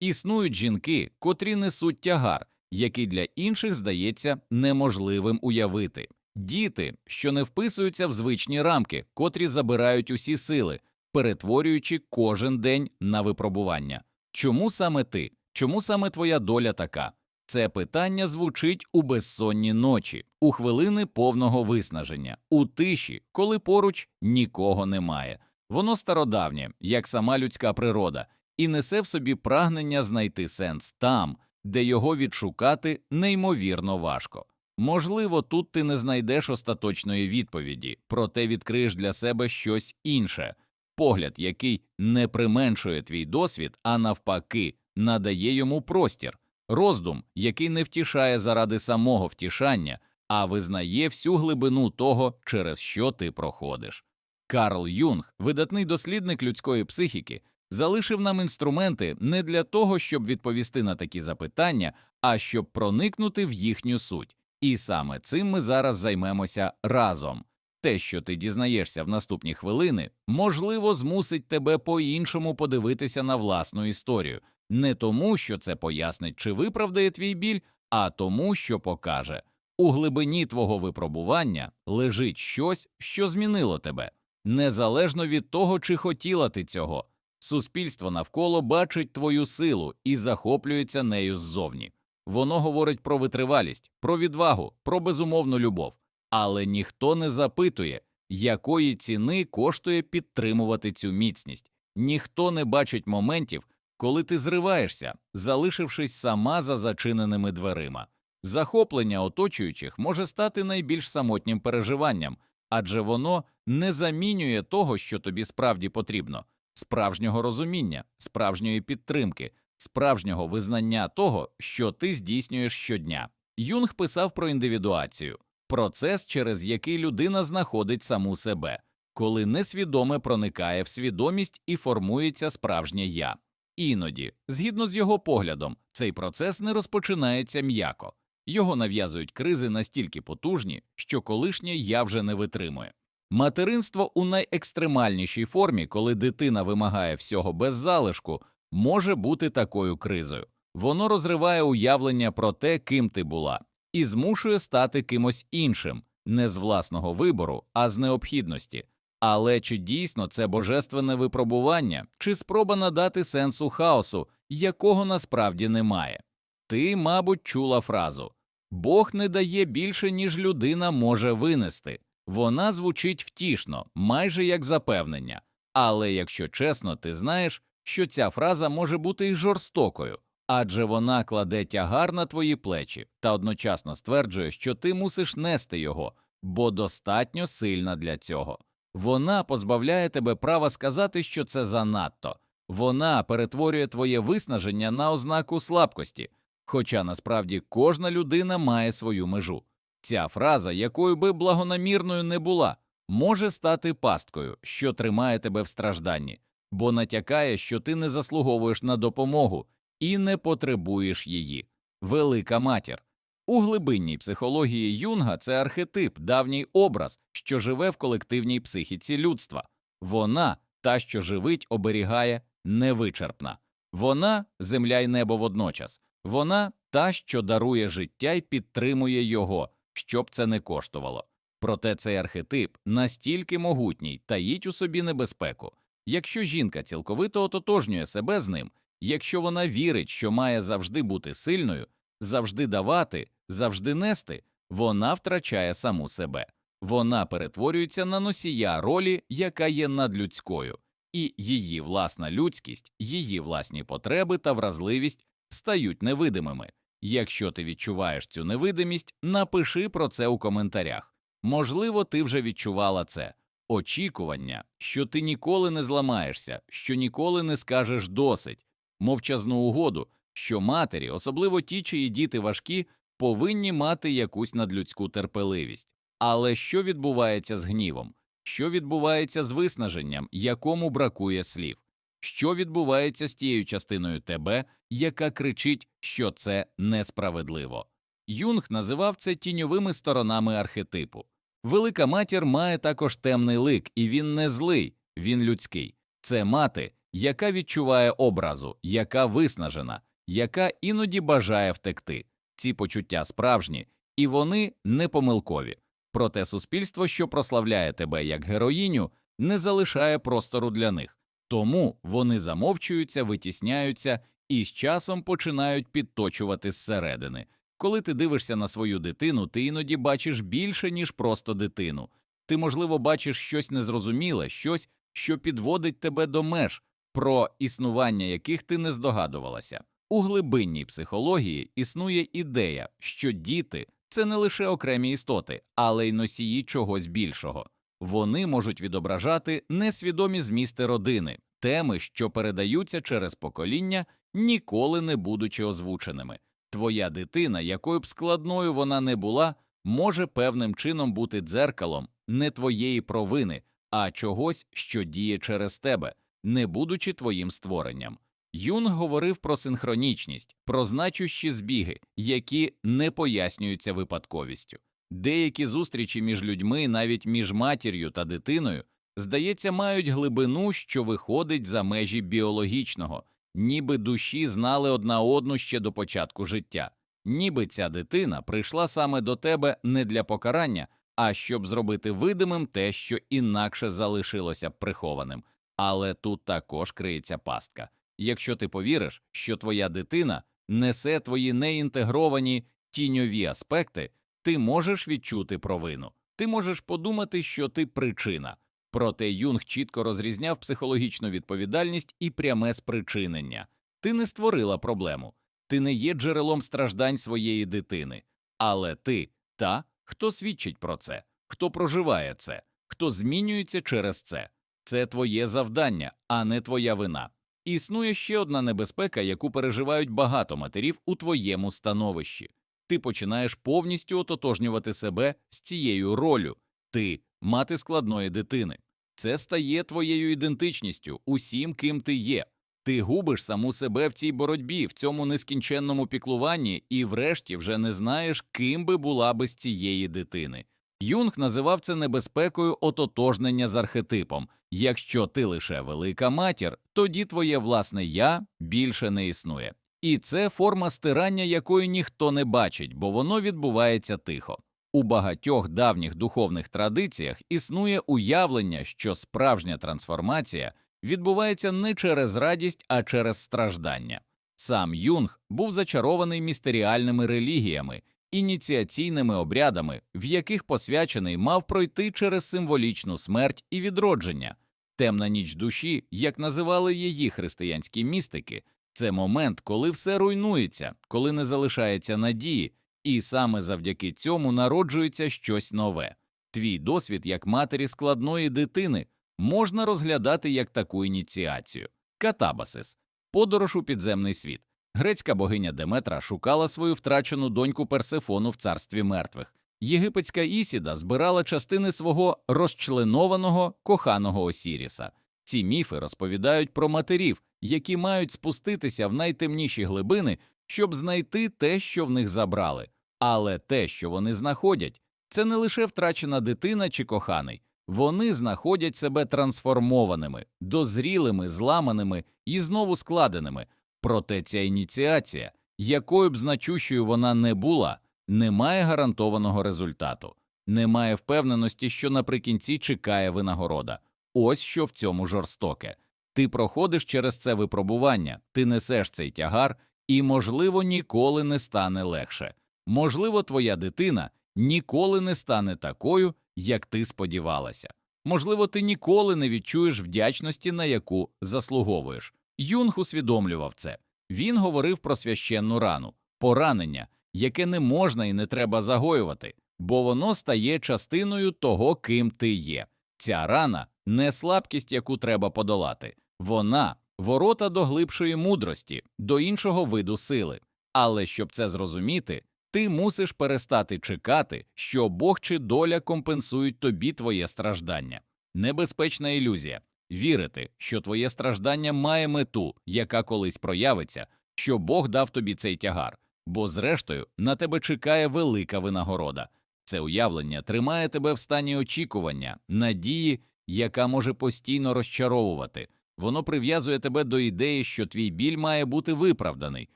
Існують жінки, котрі несуть тягар, який для інших здається неможливим уявити. Діти, що не вписуються в звичні рамки, котрі забирають усі сили, перетворюючи кожен день на випробування. Чому саме ти? Чому саме твоя доля така? Це питання звучить у безсонні ночі, у хвилини повного виснаження, у тиші, коли поруч нікого немає. Воно стародавнє, як сама людська природа, і несе в собі прагнення знайти сенс там, де його відшукати неймовірно важко. Можливо, тут ти не знайдеш остаточної відповіді, проте відкриєш для себе щось інше, погляд, який не применшує твій досвід, а навпаки, надає йому простір, роздум, який не втішає заради самого втішання, а визнає всю глибину того, через що ти проходиш. Карл Юнг, видатний дослідник людської психіки, залишив нам інструменти не для того, щоб відповісти на такі запитання, а щоб проникнути в їхню суть. І саме цим ми зараз займемося разом. Те, що ти дізнаєшся в наступні хвилини, можливо, змусить тебе по-іншому подивитися на власну історію, не тому, що це пояснить чи виправдає твій біль, а тому, що покаже у глибині твого випробування лежить щось, що змінило тебе, незалежно від того, чи хотіла ти цього. Суспільство навколо бачить твою силу і захоплюється нею ззовні. Воно говорить про витривалість, про відвагу, про безумовну любов, але ніхто не запитує, якої ціни коштує підтримувати цю міцність. Ніхто не бачить моментів, коли ти зриваєшся, залишившись сама за зачиненими дверима. Захоплення оточуючих може стати найбільш самотнім переживанням, адже воно не замінює того, що тобі справді потрібно справжнього розуміння, справжньої підтримки, справжнього визнання того, що ти здійснюєш щодня. Юнг писав про індивідуацію, процес, через який людина знаходить саму себе, коли несвідоме проникає в свідомість і формується справжнє я. Іноді, згідно з його поглядом, цей процес не розпочинається м'яко, його нав'язують кризи настільки потужні, що колишнє я вже не витримує. Материнство у найекстремальнішій формі, коли дитина вимагає всього без залишку, може бути такою кризою. Воно розриває уявлення про те, ким ти була, і змушує стати кимось іншим, не з власного вибору, а з необхідності. Але чи дійсно це божественне випробування, чи спроба надати сенсу хаосу, якого насправді немає? Ти, мабуть, чула фразу Бог не дає більше, ніж людина може винести. Вона звучить втішно, майже як запевнення, але якщо чесно, ти знаєш, що ця фраза може бути й жорстокою, адже вона кладе тягар на твої плечі та одночасно стверджує, що ти мусиш нести його, бо достатньо сильна для цього. Вона позбавляє тебе права сказати, що це занадто, вона перетворює твоє виснаження на ознаку слабкості, хоча насправді кожна людина має свою межу. Ця фраза, якою би благонамірною не була, може стати пасткою, що тримає тебе в стражданні, бо натякає, що ти не заслуговуєш на допомогу і не потребуєш її. Велика матір. У глибинній психології Юнга це архетип, давній образ, що живе в колективній психіці людства. Вона, та, що живить, оберігає, невичерпна. Вона земля й небо водночас. Вона та, що дарує життя й підтримує його, що б це не коштувало. Проте цей архетип настільки могутній таїть у собі небезпеку. Якщо жінка цілковито ототожнює себе з ним, якщо вона вірить, що має завжди бути сильною, завжди давати, завжди нести, вона втрачає саму себе, вона перетворюється на носія ролі, яка є надлюдською, і її власна людськість, її власні потреби та вразливість стають невидимими. Якщо ти відчуваєш цю невидимість, напиши про це у коментарях. Можливо, ти вже відчувала це очікування, що ти ніколи не зламаєшся, що ніколи не скажеш досить, мовчазну угоду, що матері, особливо ті, чиї діти важкі, повинні мати якусь надлюдську терпеливість. Але що відбувається з гнівом? Що відбувається з виснаженням, якому бракує слів? Що відбувається з тією частиною тебе, яка кричить, що це несправедливо? Юнг називав це тіньовими сторонами архетипу. Велика матір має також темний лик, і він не злий, він людський. Це мати, яка відчуває образу, яка виснажена, яка іноді бажає втекти. Ці почуття справжні, і вони не помилкові. Проте суспільство, що прославляє тебе як героїню, не залишає простору для них, тому вони замовчуються, витісняються і з часом починають підточувати зсередини. Коли ти дивишся на свою дитину, ти іноді бачиш більше, ніж просто дитину. Ти, можливо, бачиш щось незрозуміле, щось, що підводить тебе до меж, про існування яких ти не здогадувалася. У глибинній психології існує ідея, що діти це не лише окремі істоти, але й носії чогось більшого. Вони можуть відображати несвідомі змісти родини, теми, що передаються через покоління, ніколи не будучи озвученими. Твоя дитина, якою б складною вона не була, може певним чином бути дзеркалом не твоєї провини, а чогось, що діє через тебе, не будучи твоїм створенням. Юнг говорив про синхронічність, про значущі збіги, які не пояснюються випадковістю. Деякі зустрічі між людьми, навіть між матір'ю та дитиною, здається, мають глибину, що виходить за межі біологічного, ніби душі знали одна одну ще до початку життя, ніби ця дитина прийшла саме до тебе не для покарання, а щоб зробити видимим те, що інакше залишилося прихованим. Але тут також криється пастка. Якщо ти повіриш, що твоя дитина несе твої неінтегровані тіньові аспекти, ти можеш відчути провину, ти можеш подумати, що ти причина. Проте Юнг чітко розрізняв психологічну відповідальність і пряме спричинення. Ти не створила проблему, ти не є джерелом страждань своєї дитини, але ти та, хто свідчить про це, хто проживає це, хто змінюється через це. Це твоє завдання, а не твоя вина. Існує ще одна небезпека, яку переживають багато матерів у твоєму становищі. Ти починаєш повністю ототожнювати себе з цією ролью. Ти мати складної дитини. Це стає твоєю ідентичністю, усім, ким ти є. Ти губиш саму себе в цій боротьбі, в цьому нескінченному піклуванні, і врешті вже не знаєш, ким би була без цієї дитини. Юнг називав це небезпекою ототожнення з архетипом. Якщо ти лише велика матір, тоді твоє власне я більше не існує. І це форма стирання, якої ніхто не бачить, бо воно відбувається тихо. У багатьох давніх духовних традиціях існує уявлення, що справжня трансформація відбувається не через радість, а через страждання. Сам Юнг був зачарований містеріальними релігіями, ініціаційними обрядами, в яких посвячений мав пройти через символічну смерть і відродження. Темна ніч душі, як називали її християнські містики, це момент, коли все руйнується, коли не залишається надії, і саме завдяки цьому народжується щось нове. Твій досвід як матері складної дитини можна розглядати як таку ініціацію. Катабасис подорож у підземний світ. Грецька богиня Деметра шукала свою втрачену доньку Персефону в царстві мертвих. Єгипетська Ісіда збирала частини свого розчленованого коханого Осіріса. Ці міфи розповідають про матерів, які мають спуститися в найтемніші глибини, щоб знайти те, що в них забрали. Але те, що вони знаходять, це не лише втрачена дитина чи коханий, вони знаходять себе трансформованими, дозрілими, зламаними і знову складеними. Проте ця ініціація, якою б значущою вона не була, не має гарантованого результату, немає впевненості, що наприкінці чекає винагорода. Ось що в цьому жорстоке. Ти проходиш через це випробування, ти несеш цей тягар, і, можливо, ніколи не стане легше. Можливо, твоя дитина ніколи не стане такою, як ти сподівалася. Можливо, ти ніколи не відчуєш вдячності, на яку заслуговуєш. Юнг усвідомлював це. Він говорив про священну рану, поранення, яке не можна і не треба загоювати, бо воно стає частиною того, ким ти є. Ця рана не слабкість, яку треба подолати, вона ворота до глибшої мудрості, до іншого виду сили. Але щоб це зрозуміти, ти мусиш перестати чекати, що Бог чи доля компенсують тобі твоє страждання. Небезпечна ілюзія вірити, що твоє страждання має мету, яка колись проявиться, що Бог дав тобі цей тягар, бо, зрештою, на тебе чекає велика винагорода. Це уявлення тримає тебе в стані очікування, надії, яка може постійно розчаровувати. Воно прив'язує тебе до ідеї, що твій біль має бути виправданий,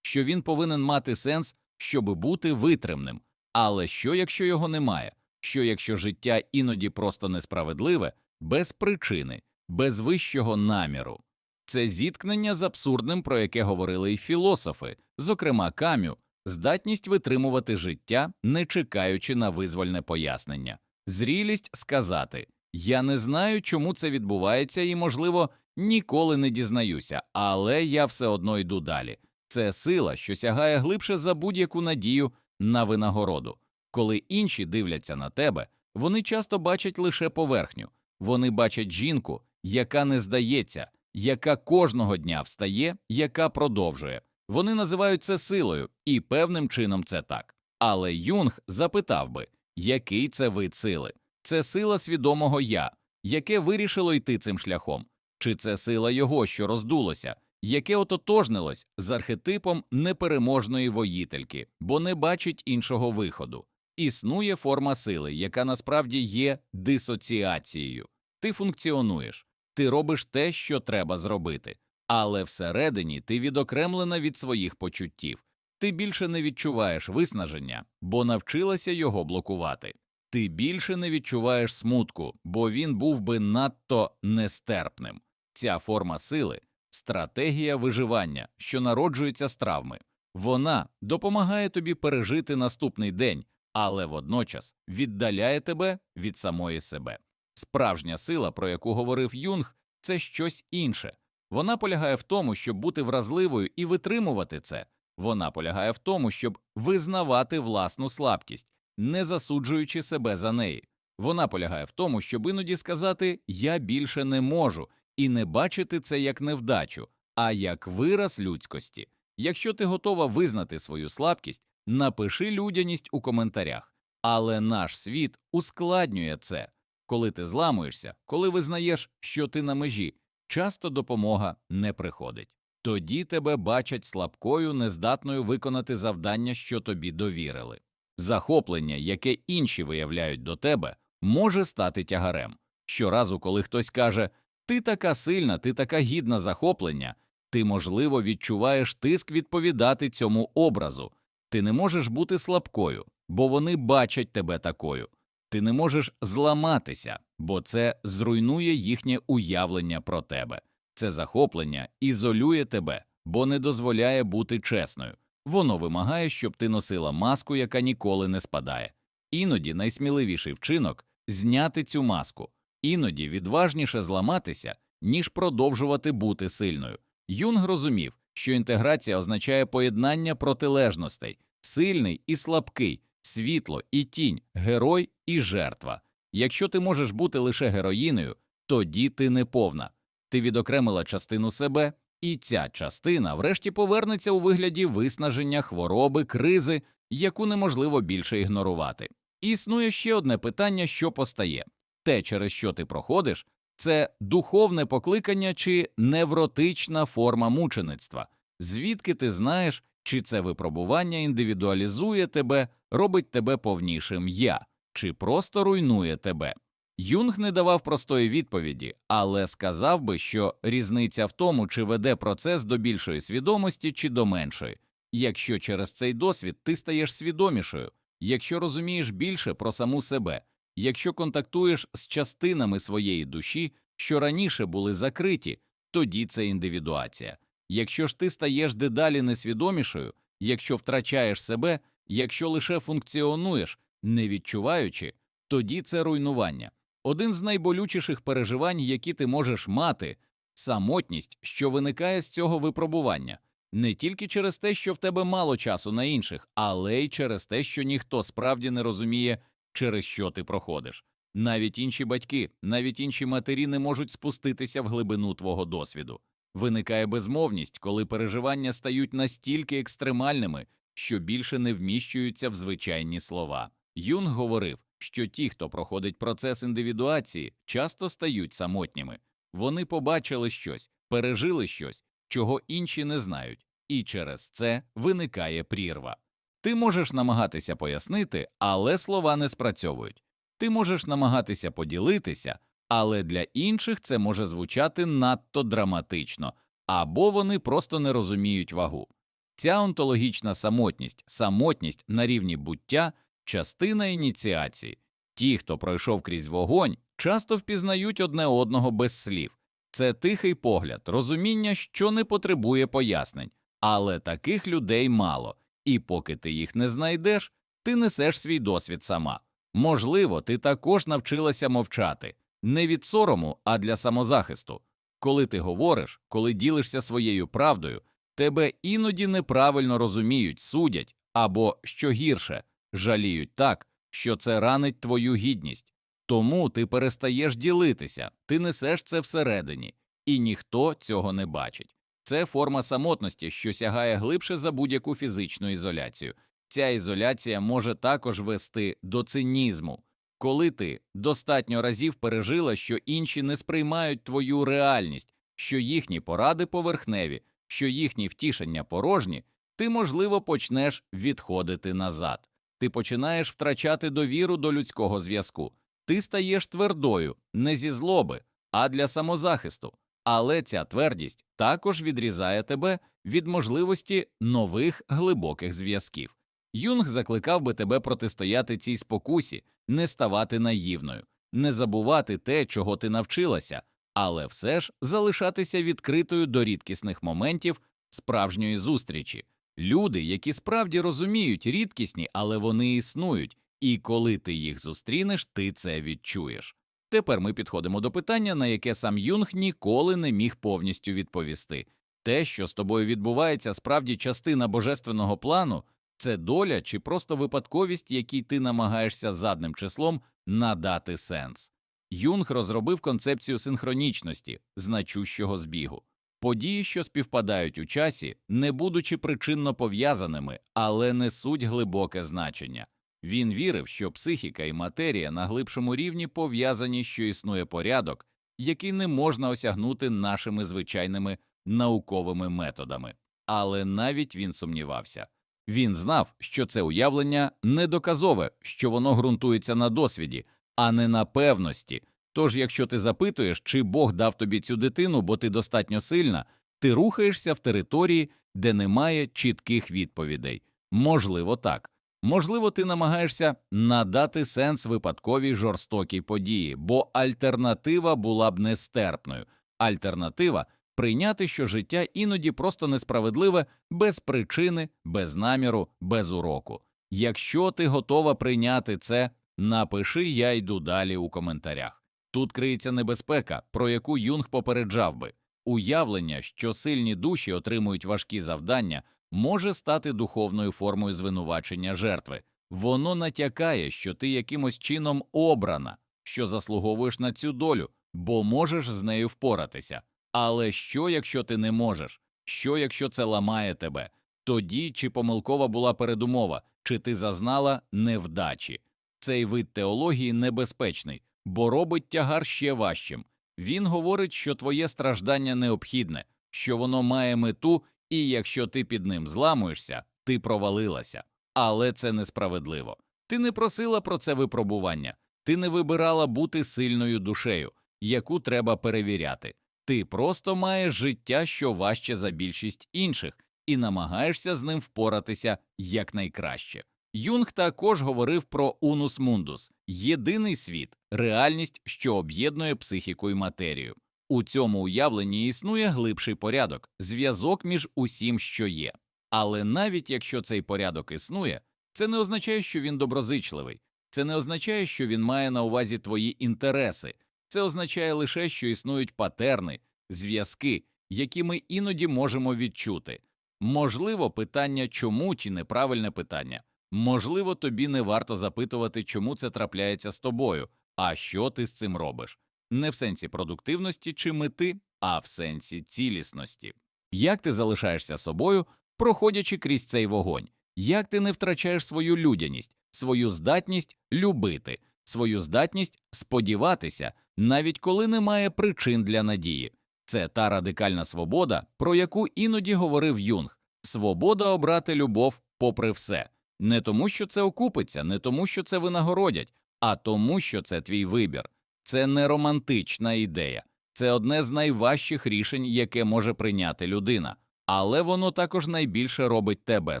що він повинен мати сенс, щоб бути витримним. Але що, якщо його немає? Що якщо життя іноді просто несправедливе, без причини, без вищого наміру? Це зіткнення з абсурдним, про яке говорили й філософи, зокрема Камю, здатність витримувати життя, не чекаючи на визвольне пояснення, зрілість сказати Я не знаю, чому це відбувається, і, можливо, ніколи не дізнаюся, але я все одно йду далі. Це сила, що сягає глибше за будь-яку надію на винагороду. Коли інші дивляться на тебе, вони часто бачать лише поверхню, вони бачать жінку, яка не здається, яка кожного дня встає, яка продовжує. Вони називають це силою, і певним чином це так. Але Юнг запитав би, який це вид сили? Це сила свідомого я, яке вирішило йти цим шляхом, чи це сила його, що роздулося, яке ототожнилось з архетипом непереможної воїтельки, бо не бачить іншого виходу. Існує форма сили, яка насправді є дисоціацією. Ти функціонуєш, ти робиш те, що треба зробити, але всередині ти відокремлена від своїх почуттів. Ти більше не відчуваєш виснаження, бо навчилася його блокувати. Ти більше не відчуваєш смутку, бо він був би надто нестерпним. Ця форма сили стратегія виживання, що народжується з травми. Вона допомагає тобі пережити наступний день, але водночас віддаляє тебе від самої себе. Справжня сила, про яку говорив Юнг, це щось інше. Вона полягає в тому, щоб бути вразливою і витримувати це. Вона полягає в тому, щоб визнавати власну слабкість, не засуджуючи себе за неї. Вона полягає в тому, щоб іноді сказати Я більше не можу, і не бачити це як невдачу, а як вираз людськості. Якщо ти готова визнати свою слабкість, напиши людяність у коментарях. Але наш світ ускладнює це. Коли ти зламуєшся, коли визнаєш, що ти на межі, часто допомога не приходить. Тоді тебе бачать слабкою, нездатною виконати завдання, що тобі довірили. Захоплення, яке інші виявляють до тебе, може стати тягарем. Щоразу, коли хтось каже Ти така сильна, ти така гідна захоплення, ти, можливо, відчуваєш тиск відповідати цьому образу. Ти не можеш бути слабкою, бо вони бачать тебе такою. Ти не можеш зламатися, бо це зруйнує їхнє уявлення про тебе. Це захоплення ізолює тебе, бо не дозволяє бути чесною. Воно вимагає, щоб ти носила маску, яка ніколи не спадає. Іноді найсміливіший вчинок зняти цю маску, іноді відважніше зламатися, ніж продовжувати бути сильною. Юнг розумів, що інтеграція означає поєднання протилежностей, сильний і слабкий, світло і тінь, герой і жертва. Якщо ти можеш бути лише героїною, тоді ти не повна. Ти відокремила частину себе, і ця частина врешті повернеться у вигляді виснаження, хвороби, кризи, яку неможливо більше ігнорувати. Існує ще одне питання, що постає те, через що ти проходиш, це духовне покликання чи невротична форма мучеництва, звідки ти знаєш, чи це випробування індивідуалізує тебе, робить тебе повнішим я, чи просто руйнує тебе. Юнг не давав простої відповіді, але сказав би, що різниця в тому, чи веде процес до більшої свідомості чи до меншої. Якщо через цей досвід ти стаєш свідомішою, якщо розумієш більше про саму себе, якщо контактуєш з частинами своєї душі, що раніше були закриті, тоді це індивідуація. Якщо ж ти стаєш дедалі несвідомішою, якщо втрачаєш себе, якщо лише функціонуєш, не відчуваючи, тоді це руйнування. Один з найболючіших переживань, які ти можеш мати, самотність, що виникає з цього випробування, не тільки через те, що в тебе мало часу на інших, але й через те, що ніхто справді не розуміє, через що ти проходиш. Навіть інші батьки, навіть інші матері не можуть спуститися в глибину твого досвіду. Виникає безмовність, коли переживання стають настільки екстремальними, що більше не вміщуються в звичайні слова. Юнг говорив, що ті, хто проходить процес індивідуації, часто стають самотніми. Вони побачили щось, пережили щось, чого інші не знають, і через це виникає прірва. Ти можеш намагатися пояснити, але слова не спрацьовують. Ти можеш намагатися поділитися, але для інших це може звучати надто драматично, або вони просто не розуміють вагу. Ця онтологічна самотність, самотність на рівні буття частина ініціації. Ті, хто пройшов крізь вогонь, часто впізнають одне одного без слів. Це тихий погляд, розуміння, що не потребує пояснень, але таких людей мало, і поки ти їх не знайдеш, ти несеш свій досвід сама. Можливо, ти також навчилася мовчати не від сорому, а для самозахисту. Коли ти говориш, коли ділишся своєю правдою, тебе іноді неправильно розуміють, судять або, що гірше, жаліють так, що це ранить твою гідність. Тому ти перестаєш ділитися, ти несеш це всередині, і ніхто цього не бачить. Це форма самотності, що сягає глибше за будь-яку фізичну ізоляцію. Ця ізоляція може також вести до цинізму, коли ти достатньо разів пережила, що інші не сприймають твою реальність, що їхні поради поверхневі, що їхні втішення порожні, ти, можливо, почнеш відходити назад. Ти починаєш втрачати довіру до людського зв'язку. Ти стаєш твердою не зі злоби, а для самозахисту. Але ця твердість також відрізає тебе від можливості нових глибоких зв'язків. Юнг закликав би тебе протистояти цій спокусі, не ставати наївною, не забувати те, чого ти навчилася, але все ж залишатися відкритою до рідкісних моментів справжньої зустрічі. Люди, які справді розуміють рідкісні, але вони існують, і коли ти їх зустрінеш, ти це відчуєш. Тепер ми підходимо до питання, на яке сам Юнг ніколи не міг повністю відповісти. Те, що з тобою відбувається, справді частина божественного плану, це доля чи просто випадковість, якій ти намагаєшся задним числом надати сенс. Юнг розробив концепцію синхронічності, значущого збігу. Події, що співпадають у часі, не будучи причинно пов'язаними, але несуть глибоке значення. Він вірив, що психіка і матерія на глибшому рівні пов'язані, що існує порядок, який не можна осягнути нашими звичайними науковими методами. Але навіть він сумнівався. Він знав, що це уявлення недоказове, що воно ґрунтується на досвіді, а не на певності. Тож, якщо ти запитуєш, чи Бог дав тобі цю дитину, бо ти достатньо сильна, ти рухаєшся в території, де немає чітких відповідей. Можливо, так. Можливо, ти намагаєшся надати сенс випадковій жорстокій події, бо альтернатива була б нестерпною. Альтернатива прийняти, що життя іноді просто несправедливе без причини, без наміру, без уроку. Якщо ти готова прийняти це, напиши я йду далі у коментарях. Тут криється небезпека, про яку Юнг попереджав би уявлення, що сильні душі отримують важкі завдання, може стати духовною формою звинувачення жертви. Воно натякає, що ти якимось чином обрана, що заслуговуєш на цю долю, бо можеш з нею впоратися. Але що, якщо ти не можеш? Що, якщо це ламає тебе? Тоді чи помилкова була передумова, чи ти зазнала невдачі? Цей вид теології небезпечний, бо робить тягар ще важчим. Він говорить, що твоє страждання необхідне, що воно має мету, і якщо ти під ним зламуєшся, ти провалилася. Але це несправедливо. Ти не просила про це випробування, ти не вибирала бути сильною душею, яку треба перевіряти. Ти просто маєш життя, що важче за більшість інших, і намагаєшся з ним впоратися якнайкраще. Юнг також говорив про унус мундус єдиний світ, реальність, що об'єднує психіку і матерію. У цьому уявленні існує глибший порядок, зв'язок між усім, що є. Але навіть якщо цей порядок існує, це не означає, що він доброзичливий, це не означає, що він має на увазі твої інтереси, це означає лише, що існують патерни, зв'язки, які ми іноді можемо відчути. Можливо, питання чому чи неправильне питання. Можливо, тобі не варто запитувати, чому це трапляється з тобою, а що ти з цим робиш. Не в сенсі продуктивності чи мети, а в сенсі цілісності. Як ти залишаєшся собою, проходячи крізь цей вогонь, як ти не втрачаєш свою людяність, свою здатність любити, свою здатність сподіватися, навіть коли немає причин для надії. Це та радикальна свобода, про яку іноді говорив Юнг свобода обрати любов попри все, не тому, що це окупиться, не тому, що це винагородять, а тому, що це твій вибір. Це не романтична ідея, це одне з найважчих рішень, яке може прийняти людина, але воно також найбільше робить тебе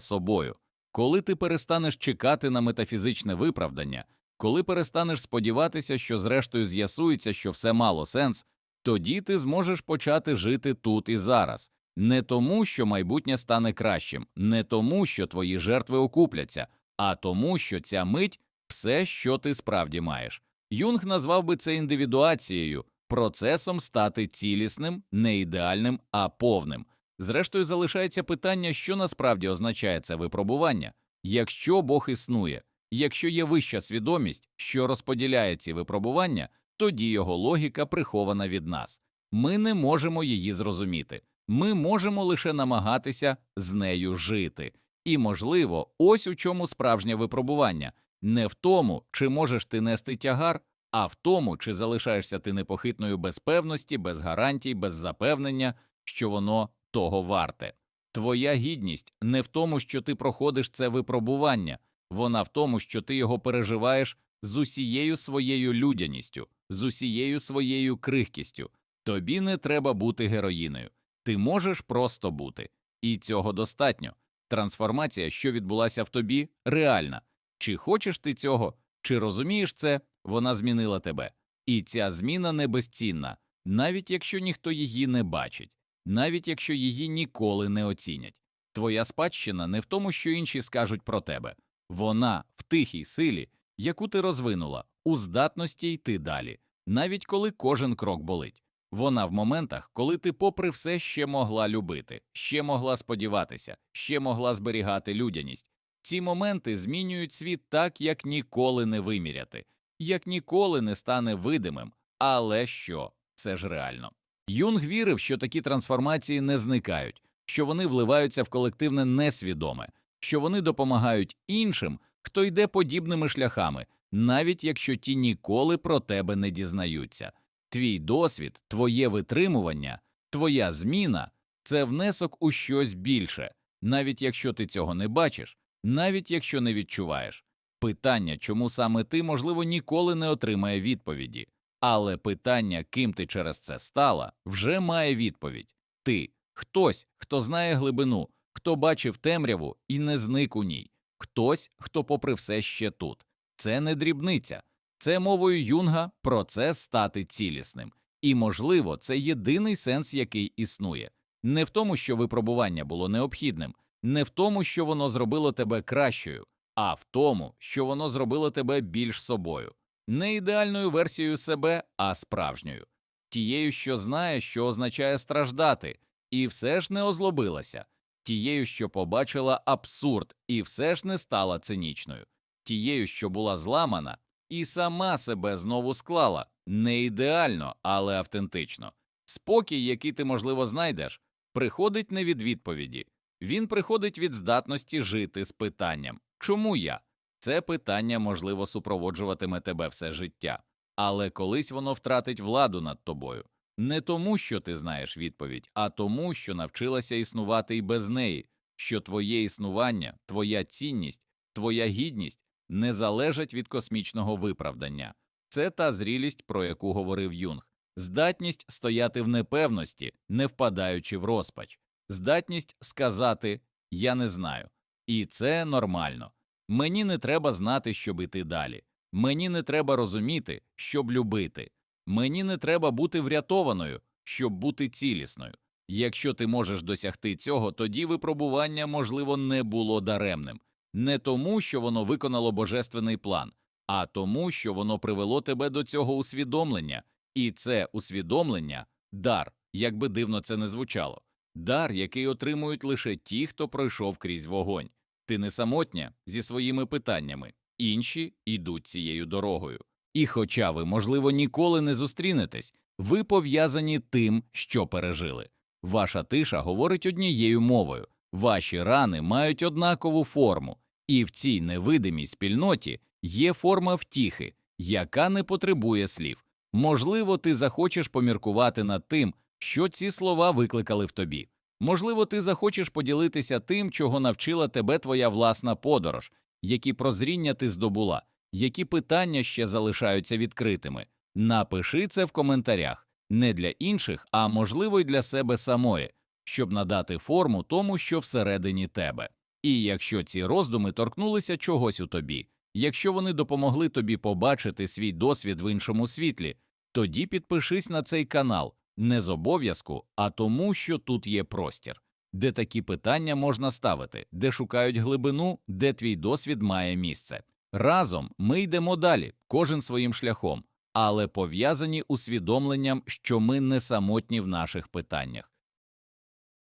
собою. Коли ти перестанеш чекати на метафізичне виправдання, коли перестанеш сподіватися, що зрештою з'ясується, що все мало сенс, тоді ти зможеш почати жити тут і зараз, не тому, що майбутнє стане кращим, не тому, що твої жертви окупляться, а тому, що ця мить все, що ти справді маєш. Юнг назвав би це індивідуацією, процесом стати цілісним, не ідеальним, а повним. Зрештою, залишається питання, що насправді означає це випробування. Якщо Бог існує, якщо є вища свідомість, що розподіляє ці випробування, тоді його логіка прихована від нас. Ми не можемо її зрозуміти, ми можемо лише намагатися з нею жити. І, можливо, ось у чому справжнє випробування не в тому, чи можеш ти нести тягар, а в тому, чи залишаєшся ти непохитною без певності, без гарантій, без запевнення, що воно того варте. Твоя гідність не в тому, що ти проходиш це випробування, вона в тому, що ти його переживаєш з усією своєю людяністю, з усією своєю крихкістю. Тобі не треба бути героїною, ти можеш просто бути, і цього достатньо. Трансформація, що відбулася в тобі, реальна. Чи хочеш ти цього, чи розумієш це, вона змінила тебе. І ця зміна не безцінна, навіть якщо ніхто її не бачить, навіть якщо її ніколи не оцінять. Твоя спадщина не в тому, що інші скажуть про тебе, вона в тихій силі, яку ти розвинула, у здатності йти далі, навіть коли кожен крок болить. Вона в моментах, коли ти, попри все, ще могла любити, ще могла сподіватися, ще могла зберігати людяність. Ці моменти змінюють світ так, як ніколи не виміряти, як ніколи не стане видимим. Але що це ж реально? Юнг вірив, що такі трансформації не зникають, що вони вливаються в колективне несвідоме, що вони допомагають іншим, хто йде подібними шляхами, навіть якщо ті ніколи про тебе не дізнаються. Твій досвід, твоє витримування, твоя зміна це внесок у щось більше, навіть якщо ти цього не бачиш, навіть якщо не відчуваєш. Питання, чому саме ти, можливо, ніколи не отримає відповіді, але питання, ким ти через це стала, вже має відповідь. Ти хтось, хто знає глибину, хто бачив темряву і не зник у ній, хтось, хто, попри все, ще тут. Це не дрібниця, це мовою юнга процес стати цілісним, і, можливо, це єдиний сенс, який існує, не в тому, що випробування було необхідним, не в тому, що воно зробило тебе кращою, а в тому, що воно зробило тебе більш собою, не ідеальною версією себе, а справжньою, тією, що знає, що означає страждати, і все ж не озлобилася, тією, що побачила абсурд, і все ж не стала цинічною, тією, що була зламана, і сама себе знову склала. Не ідеально, але автентично. Спокій, який ти, можливо, знайдеш, приходить не від відповіді, він приходить від здатності жити з питанням чому я? Це питання, можливо, супроводжуватиме тебе все життя, але колись воно втратить владу над тобою. Не тому, що ти знаєш відповідь, а тому, що навчилася існувати і без неї, що твоє існування, твоя цінність, твоя гідність не залежать від космічного виправдання. Це та зрілість, про яку говорив Юнг, здатність стояти в непевності, не впадаючи в розпач, здатність сказати Я не знаю. І це нормально. Мені не треба знати, щоб іти далі. Мені не треба розуміти, щоб любити. Мені не треба бути врятованою, щоб бути цілісною. Якщо ти можеш досягти цього, тоді випробування, можливо, не було даремним, не тому, що воно виконало божественний план, а тому, що воно привело тебе до цього усвідомлення, і це усвідомлення дар, як би дивно це не звучало, дар, який отримують лише ті, хто пройшов крізь вогонь. Ти не самотня зі своїми питаннями, інші йдуть цією дорогою. І, хоча ви, можливо, ніколи не зустрінетесь, ви пов'язані тим, що пережили. Ваша тиша говорить однією мовою, ваші рани мають однакову форму, і в цій невидимій спільноті є форма втіхи, яка не потребує слів. Можливо, ти захочеш поміркувати над тим, що ці слова викликали в тобі. Можливо, ти захочеш поділитися тим, чого навчила тебе твоя власна подорож, які прозріння ти здобула, які питання ще залишаються відкритими. Напиши це в коментарях не для інших, а можливо й для себе самої, щоб надати форму тому, що всередині тебе. І якщо ці роздуми торкнулися чогось у тобі, якщо вони допомогли тобі побачити свій досвід в іншому світлі, тоді підпишись на цей канал не з обов'язку, а тому, що тут є простір, де такі питання можна ставити, де шукають глибину, де твій досвід має місце. Разом ми йдемо далі, кожен своїм шляхом, але пов'язані усвідомленням, що ми не самотні в наших питаннях.